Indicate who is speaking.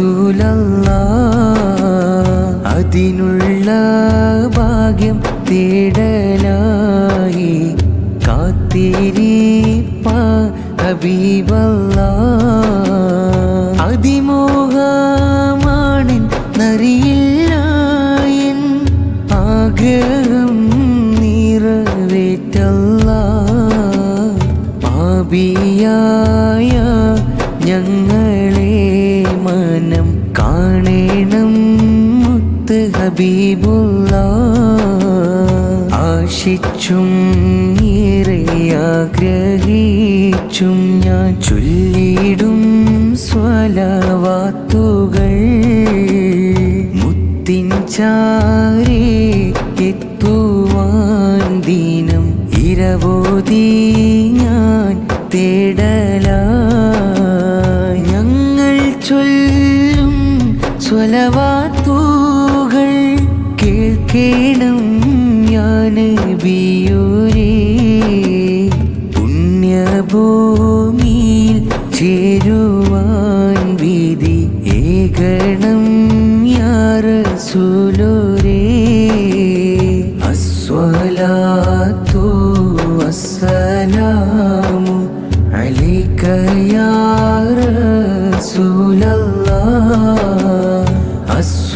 Speaker 1: റസൂലല്ലാ അതിനുള്ള ഭാഗ്യം തേടലായി കാത്തിരിപ്പ ഹബീബല്ലാ നറിയില്ല ആഗ്രഹം നിറവേറ്റല്ല പാപിയായ ഞങ്ങൾ കാണണം മുത്ത് ഹബീബുള്ള. ആശിച്ചും ഏറെ ഞാൻ ചൊല്ലിടും സ്വലവാത്തുകൾ. മുത്തിൻ ചാരേ എത്തുവാൻ ദീനം ഇരവോതി ഞാൻ തേടല. സ്വലവാത്തുകൾ കേൾക്കേണം ഞാൻ ബിയൂരേ പുണ്യഭൂമിയിൽ ചേരുവാൻ വിധി ഏകണം യാറസൂലോരേ. അസ്വലാത്തു വസ്സലാമു അലൈക